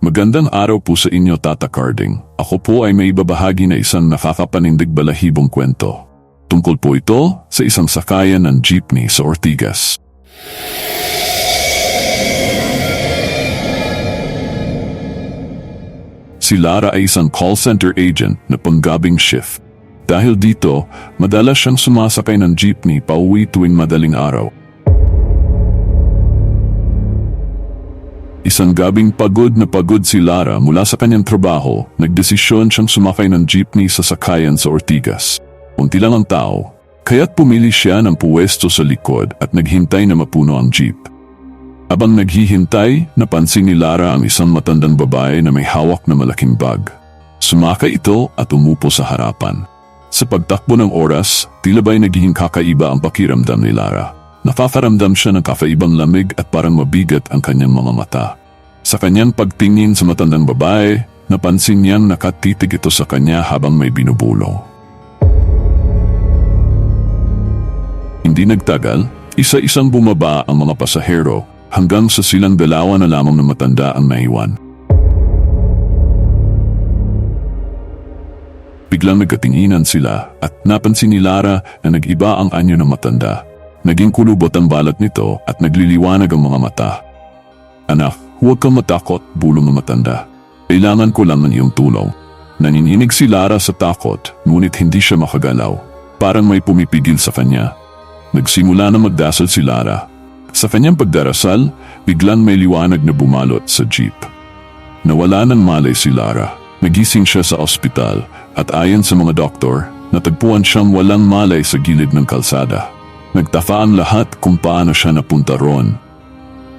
Magandang araw po sa inyo, Tata Carding. Ako po ay may ibabahagi na isang nakakapanindig balahibong kwento. Tungkol po ito sa isang sakayan ng jeepney sa Ortigas. Si Lara ay isang call center agent na panggabing shift. Dahil dito, madalas siyang sumasakay ng jeepney pauwi tuwing madaling araw. Isang gabing pagod na pagod si Lara mula sa kanyang trabaho, nagdesisyon siyang sumakay ng jeepney sa sakayan sa Ortigas. Unti lang ang tao, kaya't pumili siya ng puwesto sa likod at naghintay na mapuno ang jeep. Abang naghihintay, napansin ni Lara ang isang matandang babae na may hawak na malaking bag. Sumakay ito at umupo sa harapan. Sa pagtakbo ng oras, tila ba'y naging kakaiba ang pakiramdam ni Lara. Nakakaramdam siya ng kakaibang lamig at parang mabigat ang kanyang mga mata. Sa kanyang pagtingin sa matandang babae, napansin niyang nakatitig ito sa kanya habang may binubulong. Hindi nagtagal, isa-isang bumaba ang mga pasahero hanggang sa silang dalawa na lamang na matanda ang naiwan. Biglang nagkatinginan sila at napansin ni Lara na nag-iba ang anyo ng matanda. Naging kulubot ang balat nito at nagliliwanag ang mga mata. Anak, huwag kang matakot, bulong ng matanda. Kailangan ko lang ng iyong tulong. Nanininig si Lara sa takot, ngunit hindi siya makagalaw. Parang may pumipigil sa kanya. Nagsimula na magdasal si Lara. Sa kanyang pagdarasal, biglang may liwanag na bumalot sa jeep. Nawala ng malay si Lara. Nagising siya sa ospital at ayon sa mga doktor, natagpuan siyang walang malay sa gilid ng kalsada. Nagtaka ang lahat kung paano siya napunta roon.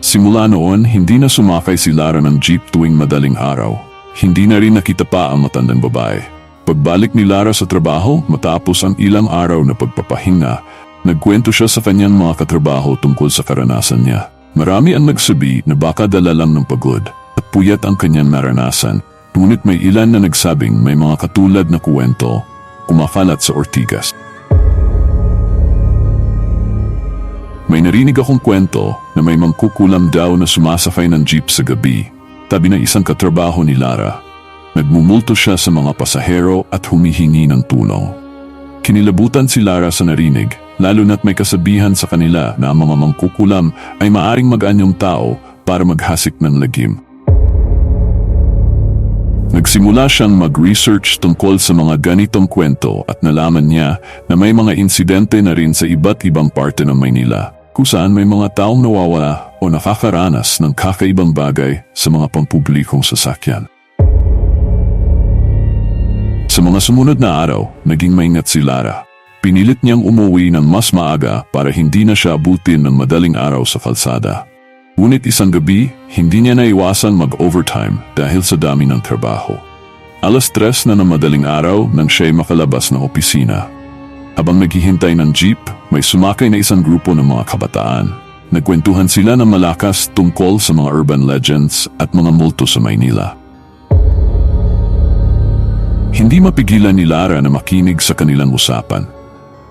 Simula noon, hindi na sumakay si Lara ng jeep tuwing madaling araw. Hindi na rin nakita pa ang matandang babae. Pagbalik ni Lara sa trabaho, matapos ang ilang araw na pagpapahinga, nagkwento siya sa kanyang mga katrabaho tungkol sa karanasan niya. Marami ang nagsabi na baka dala lang ng pagod at puyat ang kanyang naranasan. Ngunit may ilan na nagsabing may mga katulad na kuwento kumakalat sa Ortigas. May narinig akong kwento na may mangkukulam daw na sumasakay ng jeep sa gabi, tabi ng isang katrabaho ni Lara. Nagmumulto siya sa mga pasahero at humihingi ng tulong. Kinilabutan si Lara sa narinig, lalo na't may kasabihan sa kanila na ang mga mangkukulam ay maaring mag-anyong tao para maghasik ng lagim. Nagsimula siyang mag-research tungkol sa mga ganitong kwento at nalaman niya na may mga insidente na rin sa iba't ibang parte ng Maynila kung saan may mga taong nawawala o nakakaranas ng kakaibang bagay sa mga pampublikong sasakyan. Sa mga sumunod na araw, naging maingat si Lara. Pinilit niyang umuwi ng mas maaga para hindi na siya abutin ng madaling araw sa kalsada. Ngunit isang gabi, hindi niya naiwasan mag-overtime dahil sa dami ng trabaho. Alas tres na ng madaling araw nang siya'y makalabas ng opisina. Habang naghihintay ng jeep, may sumakay na isang grupo ng mga kabataan. Nagkwentuhan sila ng malakas tungkol sa mga urban legends at mga multo sa Maynila. Hindi mapigilan ni Lara na makinig sa kanilang usapan.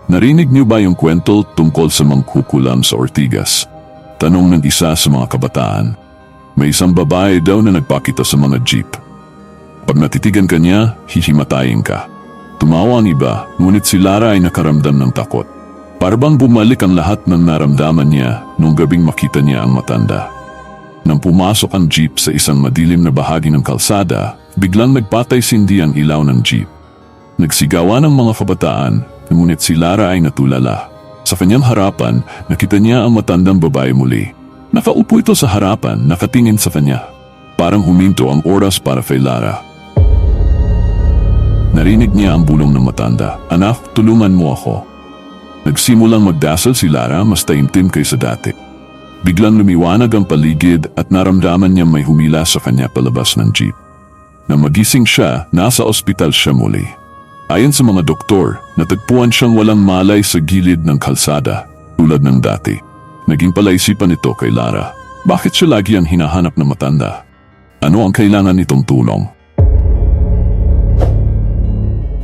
Narinig niyo ba yung kwento tungkol sa mangkukulam sa Ortigas? Tanong ng isa sa mga kabataan. May isang babae daw na nagpakita sa mga jeep. Pag natitigan ka niya, hihimatayin ka. Tumawa ang iba, ngunit si Lara ay nakaramdam ng takot. Parabang bumalik ang lahat ng naramdaman niya nung gabing makita niya ang matanda. Nang pumasok ang jeep sa isang madilim na bahagi ng kalsada, biglang nagpatay sindi ang ilaw ng jeep. Nagsigawa ng mga kabataan, ngunit si Lara ay natulala. Sa kanyang harapan, nakita niya ang matandang babae muli. Nakaupo ito sa harapan, nakatingin sa kanya. Parang huminto ang oras para kay Lara. Narinig niya ang bulong ng matanda. Anak, tulungan mo ako. Nagsimulang magdasal si Lara mas taimtim kaysa dati. Biglang lumiwanag ang paligid at naramdaman niya may humila sa kanya palabas ng jeep. Nang magising siya, nasa ospital siya muli. Ayon sa mga doktor, natagpuan siyang walang malay sa gilid ng kalsada, tulad ng dati. Naging palaisipan ito kay Lara. Bakit siya lagi ang hinahanap ng matanda? Ano ang kailangan nitong tulong?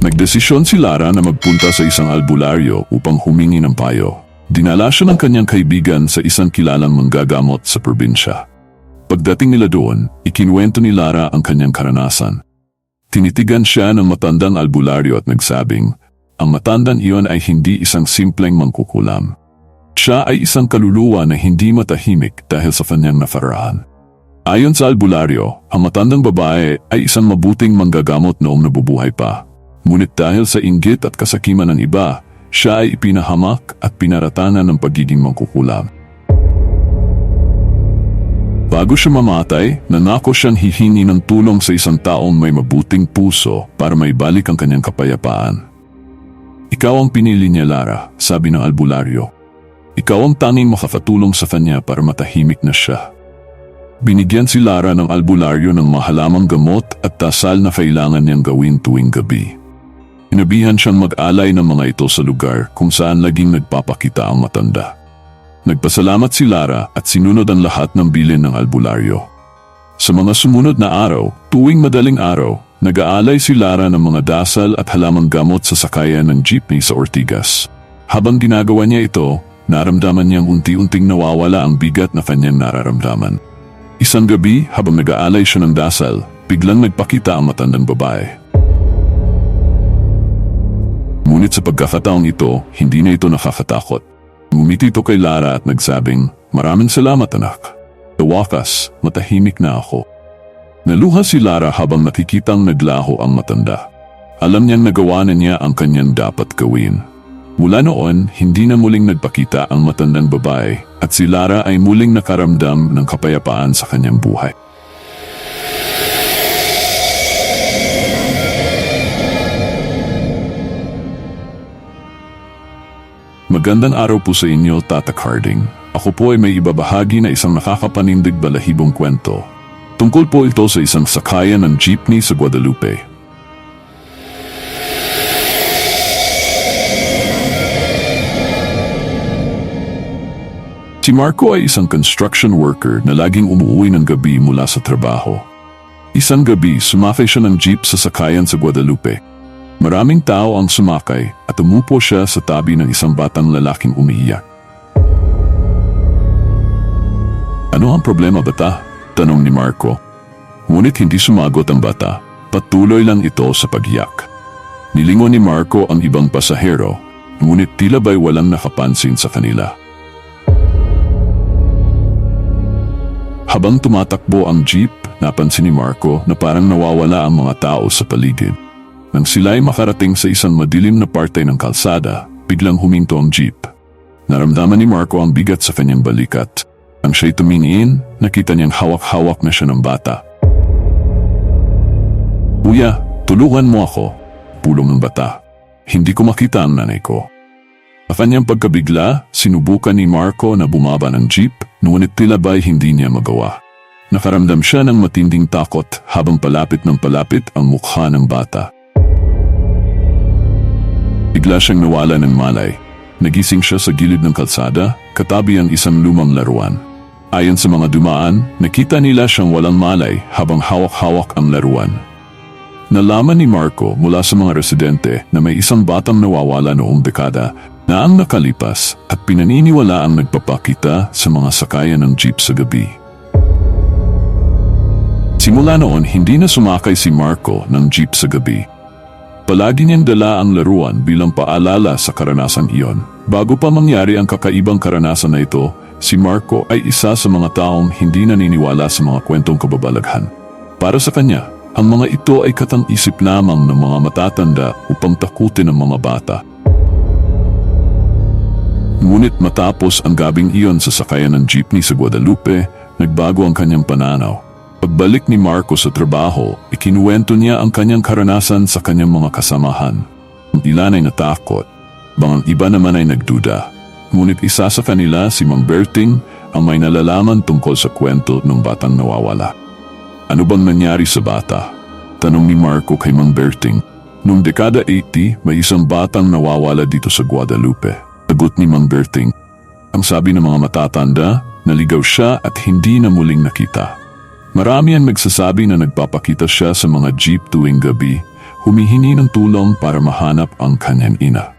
Nagdesisyon si Lara na magpunta sa isang albularyo upang humingi ng payo. Dinala siya ng kanyang kaibigan sa isang kilalang manggagamot sa probinsya. Pagdating nila doon, ikinuwento ni Lara ang kanyang karanasan. Tinitigan siya ng matandang albularyo at nagsabing, ang matandang iyon ay hindi isang simpleng mangkukulam. Siya ay isang kaluluwa na hindi matahimik dahil sa kanyang nafaraan. Ayon sa albularyo, ang matandang babae ay isang mabuting manggagamot noong nabubuhay pa. Ngunit dahil sa inggit at kasakiman ng iba, siya ay ipinahamak at pinaratanan ng pagiging mangkukulam. Bago siya mamatay, nanako siyang hihingi ng tulong sa isang taong may mabuting puso para maibalik ang kanyang kapayapaan. Ikaw ang pinili niya, Lara, sabi ng albularyo. Ikaw ang tanging makakatulong sa kanya para matahimik na siya. Binigyan si Lara ng albularyo ng mahalamang gamot at tasal na kailangan niyang gawin tuwing gabi. Inabihan siyang mag-alay ng mga ito sa lugar kung saan laging nagpapakita ang matanda. Nagpasalamat si Lara at sinunod ang lahat ng bilin ng albularyo. Sa mga sumunod na araw, tuwing madaling araw, nag-aalay si Lara ng mga dasal at halamang gamot sa sakayan ng jeepney sa Ortigas. Habang ginagawa niya ito, naramdaman niyang unti-unting nawawala ang bigat na kanyang nararamdaman. Isang gabi, habang nag-aalay siya ng dasal, biglang nagpakita ang matandang babae. Ngunit sa pagkakataong ito, hindi na ito nakakatakot. Ngumiti ito kay Lara at nagsabing, Maraming salamat anak. Sa wakas, matahimik na ako. Naluha si Lara habang nakikitang naglaho ang matanda. Alam niyang nagawa na niya ang kanyang dapat gawin. Mula noon, hindi na muling nagpakita ang matandang babae at si Lara ay muling nakaramdam ng kapayapaan sa kanyang buhay. Magandang araw po sa inyo, Tata Carding. Ako po ay may ibabahagi na isang nakakapanindig balahibong kwento. Tungkol po ito sa isang sakayan ng jeepney sa Guadalupe. Si Marco ay isang construction worker na laging umuwi ng gabi mula sa trabaho. Isang gabi, sumakay siya ng jeep sa sakayan sa Guadalupe. Maraming tao ang sumakay at umupo siya sa tabi ng isang batang lalaking umiiyak. Ano ang problema bata? Tanong ni Marco. Ngunit hindi sumagot ang bata. Patuloy lang ito sa pagyak. Nilingon ni Marco ang ibang pasahero, ngunit tila ba'y walang nakapansin sa kanila. Habang tumatakbo ang jeep, napansin ni Marco na parang nawawala ang mga tao sa paligid. Nang sila'y makarating sa isang madilim na parte ng kalsada, biglang huminto ang jeep. Naramdaman ni Marco ang bigat sa kanyang balikat. Nang siya'y tumingin, nakita niyang hawak-hawak na siya ng bata. Kuya, tulungan mo ako, pulong ng bata. Hindi ko makita ang nanay ko. Sa kanyang pagkabigla, sinubukan ni Marco na bumaba ng jeep, ngunit tila ba'y hindi niya magawa. Nakaramdam siya ng matinding takot habang palapit ng palapit ang mukha ng bata. Bigla siyang nawala ng malay. Nagising siya sa gilid ng kalsada, katabi ang isang lumang laruan. Ayon sa mga dumaan, nakita nila siyang walang malay habang hawak-hawak ang laruan. Nalaman ni Marco mula sa mga residente na may isang batang nawawala noong dekada na ang nakalipas at pinaniniwala ang nagpapakita sa mga sakayan ng jeep sa gabi. Simula noon, hindi na sumakay si Marco ng jeep sa gabi Palagi niyang dala ang laruan bilang paalala sa karanasan iyon. Bago pa mangyari ang kakaibang karanasan na ito, si Marco ay isa sa mga taong hindi naniniwala sa mga kwentong kababalaghan. Para sa kanya, ang mga ito ay katang-isip lamang ng mga matatanda upang takutin ang mga bata. Ngunit matapos ang gabing iyon sa sakayan ng jeepney sa Guadalupe, nagbago ang kanyang pananaw. Pagbalik ni Marco sa trabaho, ikinuwento niya ang kanyang karanasan sa kanyang mga kasamahan. Ang ilan ay natakot, bang ang iba naman ay nagduda. Ngunit isa sa kanila, si Mang Berting, ang may nalalaman tungkol sa kwento ng batang nawawala. Ano bang nangyari sa bata? Tanong ni Marco kay Mang Berting. Noong dekada 80, may isang batang nawawala dito sa Guadalupe. Sagot ni Mang Berting. Ang sabi ng mga matatanda, naligaw siya at hindi na muling nakita. Marami ang nagsasabi na nagpapakita siya sa mga jeep tuwing gabi, humihingi ng tulong para mahanap ang kanyang ina.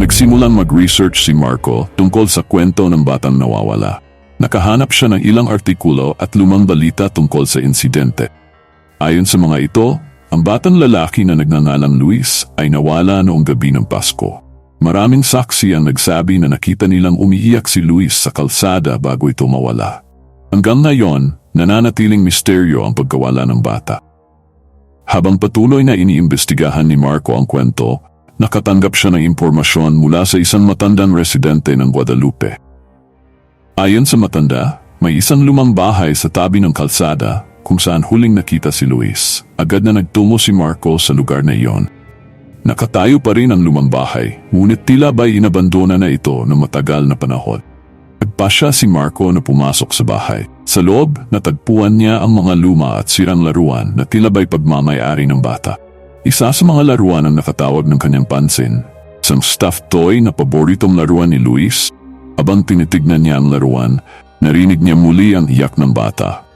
Nagsimulang mag-research si Marco tungkol sa kwento ng batang nawawala. Nakahanap siya ng ilang artikulo at lumang balita tungkol sa insidente. Ayon sa mga ito, ang batang lalaki na nagngangalang Luis ay nawala noong gabi ng Pasko. Maraming saksi ang nagsabi na nakita nilang umiiyak si Luis sa kalsada bago ito mawala. Hanggang ngayon, nananatiling misteryo ang pagkawala ng bata. Habang patuloy na iniimbestigahan ni Marco ang kwento, nakatanggap siya ng impormasyon mula sa isang matandang residente ng Guadalupe. Ayon sa matanda, may isang lumang bahay sa tabi ng kalsada kung saan huling nakita si Luis. Agad na nagtungo si Marco sa lugar na iyon. Nakatayo pa rin ang lumang bahay, ngunit tila ba'y inabandona na ito ng matagal na panahon. Nagpasya si Marco na pumasok sa bahay. Sa loob, natagpuan niya ang mga luma at sirang laruan na tila ba'y pagmamayari ng bata. Isa sa mga laruan ang nakatawag ng kanyang pansin. Isang stuffed toy na paboritong laruan ni Luis. Abang tinitignan niya ang laruan, narinig niya muli ang iyak ng bata.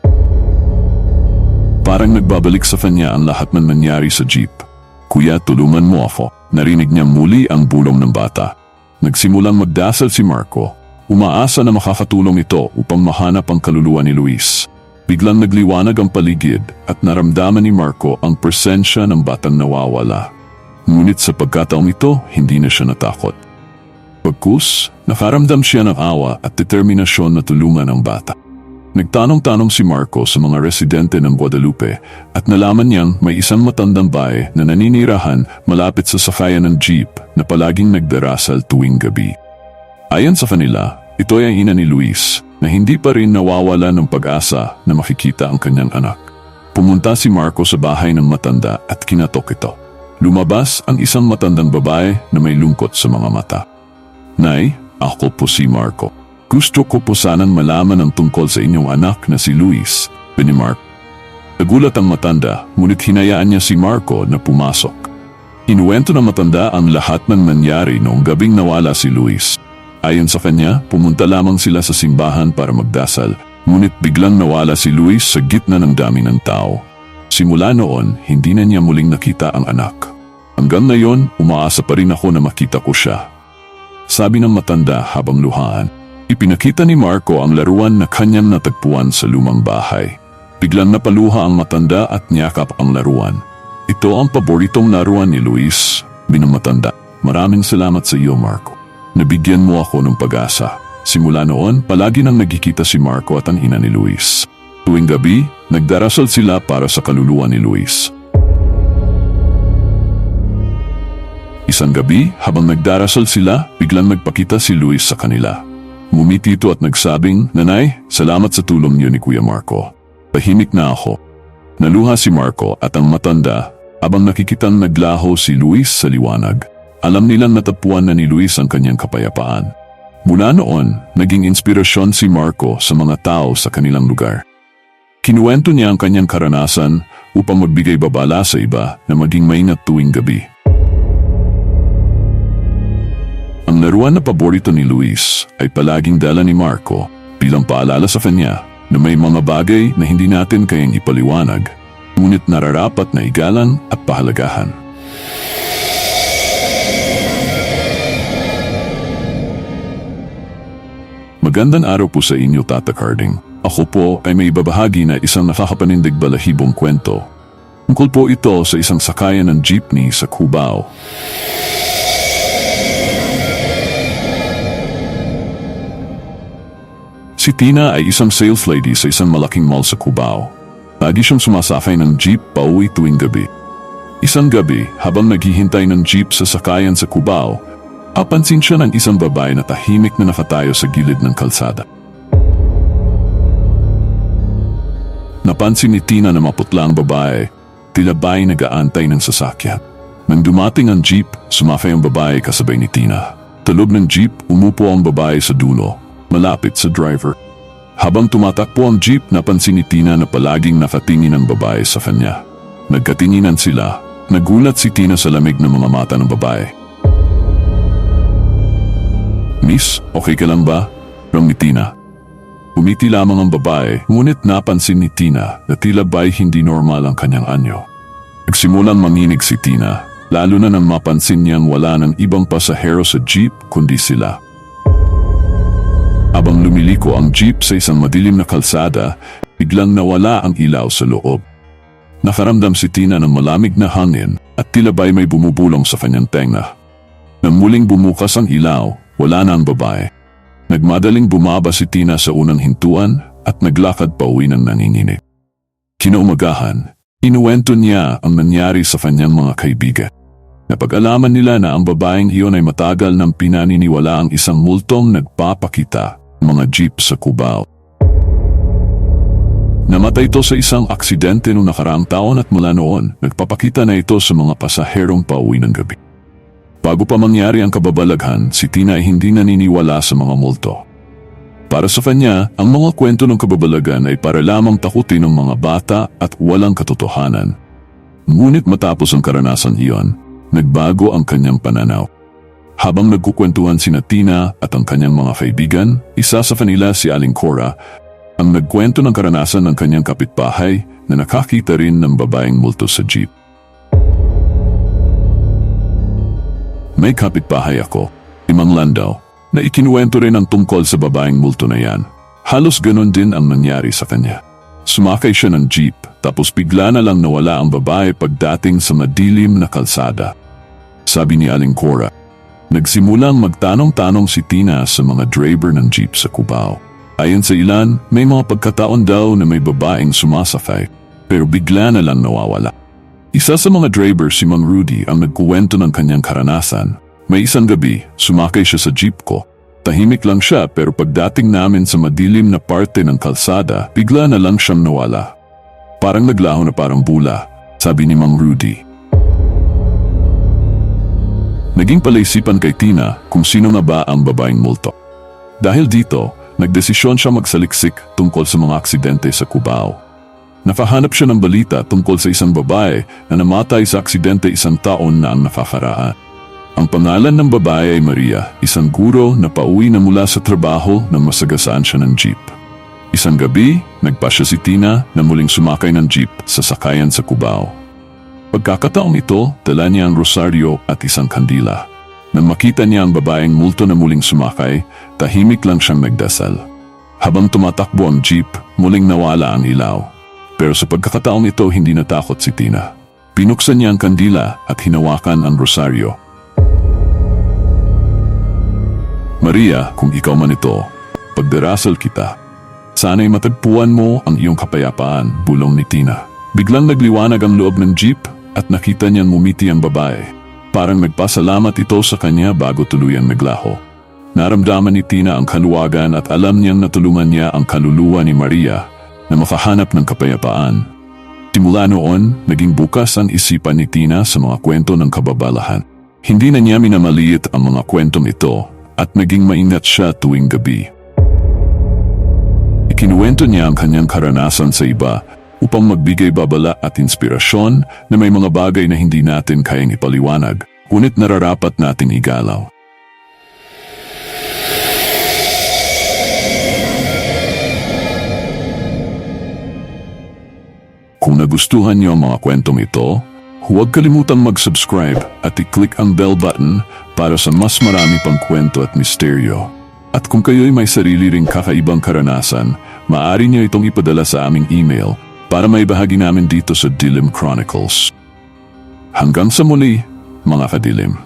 Parang nagbabalik sa kanya ang lahat ng nangyari sa jeep. Kuya, tulungan mo ako. Narinig niya muli ang bulong ng bata. Nagsimulang magdasal si Marco. Umaasa na makakatulong ito upang mahanap ang kaluluwa ni Luis. Biglang nagliwanag ang paligid at naramdaman ni Marco ang presensya ng batang nawawala. Ngunit sa pagkataong ito, hindi na siya natakot. Pagkus, nakaramdam siya ng awa at determinasyon na tulungan ang bata. Nagtanong-tanong si Marco sa mga residente ng Guadalupe at nalaman niyang may isang matandang bae na naninirahan malapit sa sakayan ng jeep na palaging nagdarasal tuwing gabi. Ayon sa kanila, ito ay ina ni Luis na hindi pa rin nawawala ng pag-asa na makikita ang kanyang anak. Pumunta si Marco sa bahay ng matanda at kinatok ito. Lumabas ang isang matandang babae na may lungkot sa mga mata. Nay, ako po si Marco. Gusto ko po sanang malaman ang tungkol sa inyong anak na si Luis, ni. Nagulat ang matanda, ngunit hinayaan niya si Marco na pumasok. Inuwento ng matanda ang lahat ng nangyari noong gabing nawala si Luis. Ayon sa kanya, pumunta lamang sila sa simbahan para magdasal, ngunit biglang nawala si Luis sa gitna ng dami ng tao. Simula noon, hindi na niya muling nakita ang anak. Hanggang ngayon, umaasa pa rin ako na makita ko siya. Sabi ng matanda habang luhaan. Ipinakita ni Marco ang laruan na kanyang natagpuan sa lumang bahay. Biglang napaluha ang matanda at niyakap ang laruan. Ito ang paboritong laruan ni Luis, binamatanda. Maraming salamat sa iyo, Marco. Nabigyan mo ako ng pag-asa. Simula noon, palagi nang nagkikita si Marco at ang ina ni Luis. Tuwing gabi, nagdarasal sila para sa kaluluwa ni Luis. Isang gabi, habang nagdarasal sila, biglang nagpakita si Luis sa kanila. Ngumiti ito at nagsabing, Nanay, salamat sa tulong niyo ni Kuya Marco. Tahimik na ako. Naluha si Marco at ang matanda habang nakikitang naglaho si Luis sa liwanag. Alam nilang natagpuan na ni Luis ang kanyang kapayapaan. Mula noon, naging inspirasyon si Marco sa mga tao sa kanilang lugar. Kinuwento niya ang kanyang karanasan upang magbigay babala sa iba na maging maingat tuwing gabi. Ang laruan na paborito ni Luis ay palaging dala ni Marco bilang paalala sa kanya na may mga bagay na hindi natin kayang ipaliwanag, ngunit nararapat na igalang at pahalagahan. Magandang araw po sa inyo, Tata Carding. Ako po ay may babahagi na isang nakakapanindig balahibong kwento. Tungkol po ito sa isang sakayan ng jeepney sa Cubao. Si Tina ay isang sales lady sa isang malaking mall sa Cubao. Lagi siyang sumasakay ng jeep pauwi tuwing gabi. Isang gabi, habang naghihintay ng jeep sa sakayan sa Cubao, apansin siya ng isang babae na tahimik na nakatayo sa gilid ng kalsada. Napansin ni Tina na maputla ang babae, tila ba'y nag-aantay ng sasakyan. Nang dumating ang jeep, sumakay ang babae kasabay ni Tina. Talog ng jeep, umupo ang babae sa dulo, malapit sa driver. Habang tumatakbo ang jeep, napansin ni Tina na palaging nakatingin ang babae sa kanya. Nagkatinginan sila. Nagulat si Tina sa lamig ng mga mata ng babae. Miss, okay ka lang ba? Rang ni Tina. Umiti lamang ang babae, ngunit napansin ni Tina na tila ba'y hindi normal ang kanyang anyo. Nagsimulang manginig si Tina, lalo na nang mapansin niyang wala ng ibang pasahero sa jeep kundi sila. Habang lumiliko ang jeep sa isang madilim na kalsada, biglang nawala ang ilaw sa loob. Nakaramdam si Tina ng malamig na hangin at tila ba'y may bumubulong sa kanyang tenga. Nang muling bumukas ang ilaw, wala na ang babae. Nagmadaling bumaba si Tina sa unang hintuan at naglakad pa uwi ng nanginginig. Kinaumagahan, inuwento niya ang nangyari sa kanyang mga kaibigan. Napag-alaman nila na ang babaeng iyon ay matagal nang pinaniniwala ang isang multong nagpapakita mga jeep sa Cubao. Namatay ito sa isang aksidente noong nakaraang taon at mula noon, nagpapakita na ito sa mga pasaherong pauwi ng gabi. Bago pa mangyari ang kababalaghan, si Tina ay hindi naniniwala sa mga multo. Para sa kanya, ang mga kwento ng kababalagan ay para lamang takutin ng mga bata at walang katotohanan. Ngunit matapos ang karanasan iyon, nagbago ang kanyang pananaw. Habang nagkukwentuhan si Tina at ang kanyang mga kaibigan, isa sa kanila si Aling Cora, ang nagkwento ng karanasan ng kanyang kapitbahay na nakakita rin ng babaeng multo sa jeep. May kapitbahay ako, Imang Landaw, na ikinuwento rin ang tungkol sa babaeng multo na yan. Halos ganon din ang nangyari sa kanya. Sumakay siya ng jeep tapos bigla na lang nawala ang babae pagdating sa madilim na kalsada. Sabi ni Aling Cora, nagsimulang magtanong-tanong si Tina sa mga driver ng jeep sa Cubao. Ayon sa ilan, may mga pagkataon daw na may babaeng sumasakay pero bigla na lang nawawala. Isa sa mga driver si Mang Rudy ang nagkuwento ng kanyang karanasan. May isang gabi, sumakay siya sa jeep ko. Tahimik lang siya pero pagdating namin sa madilim na parte ng kalsada, bigla na lang siyang nawala. Parang naglaho na parang bula, sabi ni Mang Rudy. Naging palaisipan kay Tina kung sino nga ba ang babaeng multo. Dahil dito, nagdesisyon siya magsaliksik tungkol sa mga aksidente sa Cubao. Nakahanap siya ng balita tungkol sa isang babae na namatay sa aksidente isang taon na ang nakakaraan. Ang pangalan ng babae ay Maria, isang guro na pauwi na mula sa trabaho nang masagasaan siya ng jeep. Isang gabi, nagpasya si Tina na muling sumakay ng jeep sa sakayan sa Cubao. Pagkakataong ito, dala niya ang rosaryo at isang kandila. Nang makita niya ang babaeng multo na muling sumakay, tahimik lang siyang nagdasal. Habang tumatakbo ang jeep, muling nawala ang ilaw. Pero sa pagkakataong ito, hindi natakot si Tina. Pinuksan niya ang kandila at hinawakan ang rosaryo. Maria, kung ikaw man ito, pagdarasal kita. Sana'y matagpuan mo ang iyong kapayapaan, bulong ni Tina. Biglang nagliwanag ang loob ng jeep at nakita niyang mumiti ang babae. Parang nagpasalamat ito sa kanya bago tuluyang naglaho. Naramdaman ni Tina ang kaluwagan at alam niyang natulungan niya ang kaluluwa ni Maria na makahanap ng kapayapaan. Simula noon, naging bukas ang isipan ni Tina sa mga kwento ng kababalahan. Hindi na niya minamaliit ang mga kwentong ito at naging maingat siya tuwing gabi. Ikinuwento niya ang kanyang karanasan sa iba upang magbigay babala at inspirasyon na may mga bagay na hindi natin kayang ipaliwanag, ngunit nararapat nating igalaw. Kung nagustuhan niyo ang mga kwentong ito, huwag kalimutang mag-subscribe at i-click ang bell button para sa mas marami pang kwento at misteryo. At kung kayo'y may sarili ring kakaibang karanasan, maaari niyo itong ipadala sa aming email para may bahagi namin dito sa Dilim Chronicles. Hanggang sa muli, mga kadilim.